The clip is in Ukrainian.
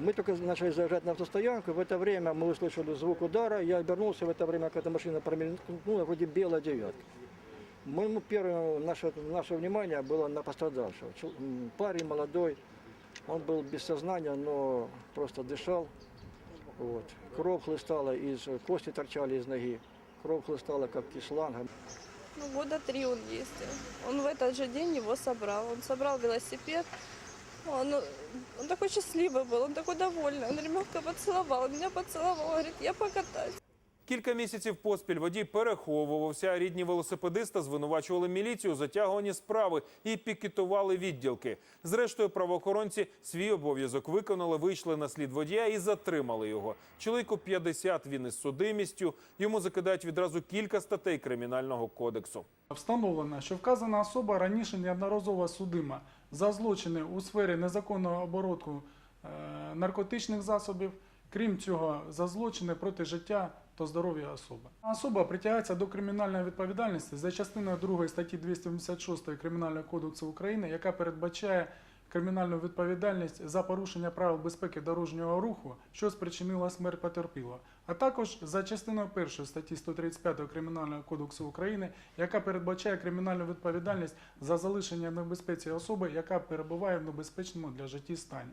Мы только начали заезжать на автостоянку, в это время мы услышали звук удара, я обернулся, в это время какая-то машина промелькнула, вроде белая девятка. Моему первое наше, наше внимание было на пострадавшего. Парень молодой, он был без сознания, но просто дышал. Вот. Кровь хлыстала, из, кости торчали из ноги, кровь хлыстала как из шланга. Ну, года три он ездил. Он в этот же день его собрал. Он собрал велосипед. Он, он такой счастливый был, он такой довольный. Он ребенка поцеловал, меня поцеловал, говорит, я покатаюсь. Кілька місяців поспіль водій переховувався. а Рідні велосипедиста звинувачували міліцію у затягуванні справи і пікетували відділки. Зрештою, правоохоронці свій обов'язок виконали, вийшли на слід водія і затримали його. Чоловіку 50, він із судимістю. Йому закидають відразу кілька статей кримінального кодексу. Встановлено, що вказана особа раніше неодноразово судима за злочини у сфері незаконного обороту е, наркотичних засобів, крім цього, за злочини проти життя та здоров'я особи. Особа притягається до кримінальної відповідальності за частиною 2 статті 286 Кримінального кодексу України, яка передбачає кримінальну відповідальність за порушення правил безпеки дорожнього руху, що спричинила смерть потерпілого, а також за частиною 1 статті 135 Кримінального кодексу України, яка передбачає кримінальну відповідальність за залишення в небезпеці особи, яка перебуває в небезпечному для житті стані.